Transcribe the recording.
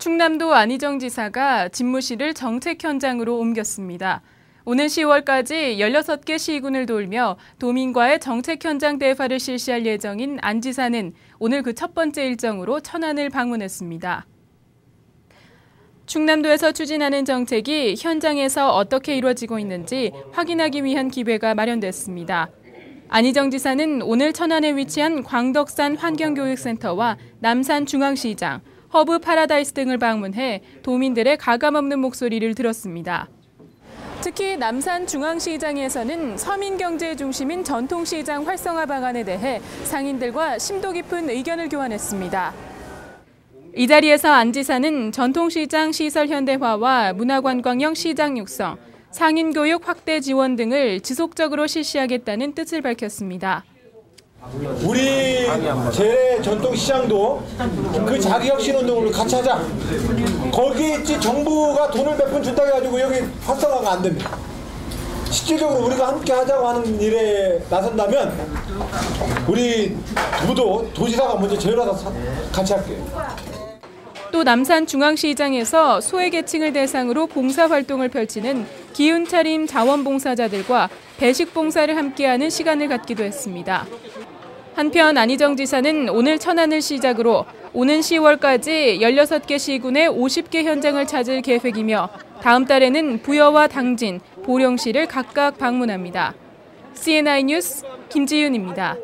충남도 안희정 지사가 집무실을 정책 현장으로 옮겼습니다. 오는 10월까지 16개 시군을 돌며 도민과의 정책 현장 대화를 실시할 예정인 안 지사는 오늘 그 첫 번째 일정으로 천안을 방문했습니다. 충남도에서 추진하는 정책이 현장에서 어떻게 이루어지고 있는지 확인하기 위한 기회가 마련됐습니다. 안희정 지사는 오늘 천안에 위치한 광덕산 환경교육센터와 남산중앙시장, 허브 파라다이스 등을 방문해 도민들의 가감없는 목소리를 들었습니다. 특히 남산 중앙시장에서는 서민 경제 중심인 전통시장 활성화 방안에 대해 상인들과 심도 깊은 의견을 교환했습니다. 이 자리에서 안 지사는 전통시장 시설 현대화와 문화관광형 시장 육성, 상인교육 확대 지원 등을 지속적으로 실시하겠다는 뜻을 밝혔습니다. 우리 재 전통시장도 그 자기혁신운동을 같이 하자. 거기 있지 정부가 돈을 몇 푼 준다고 해가지고 여기 활성화가 안 됩니다. 실질적으로 우리가 함께 하자고 하는 일에 나선다면 우리 부도 도지사가 먼저 제일와서 같이 할게요. 또 남산 중앙시장에서 소외계층을 대상으로 봉사활동을 펼치는 기운차림 자원봉사자들과 배식봉사를 함께하는 시간을 갖기도 했습니다. 한편 안희정 지사는 오늘 천안을 시작으로 오는 10월까지 16개 시군의 50개 현장을 찾을 계획이며 다음 달에는 부여와 당진, 보령시를 각각 방문합니다. CNI 뉴스 김지윤입니다.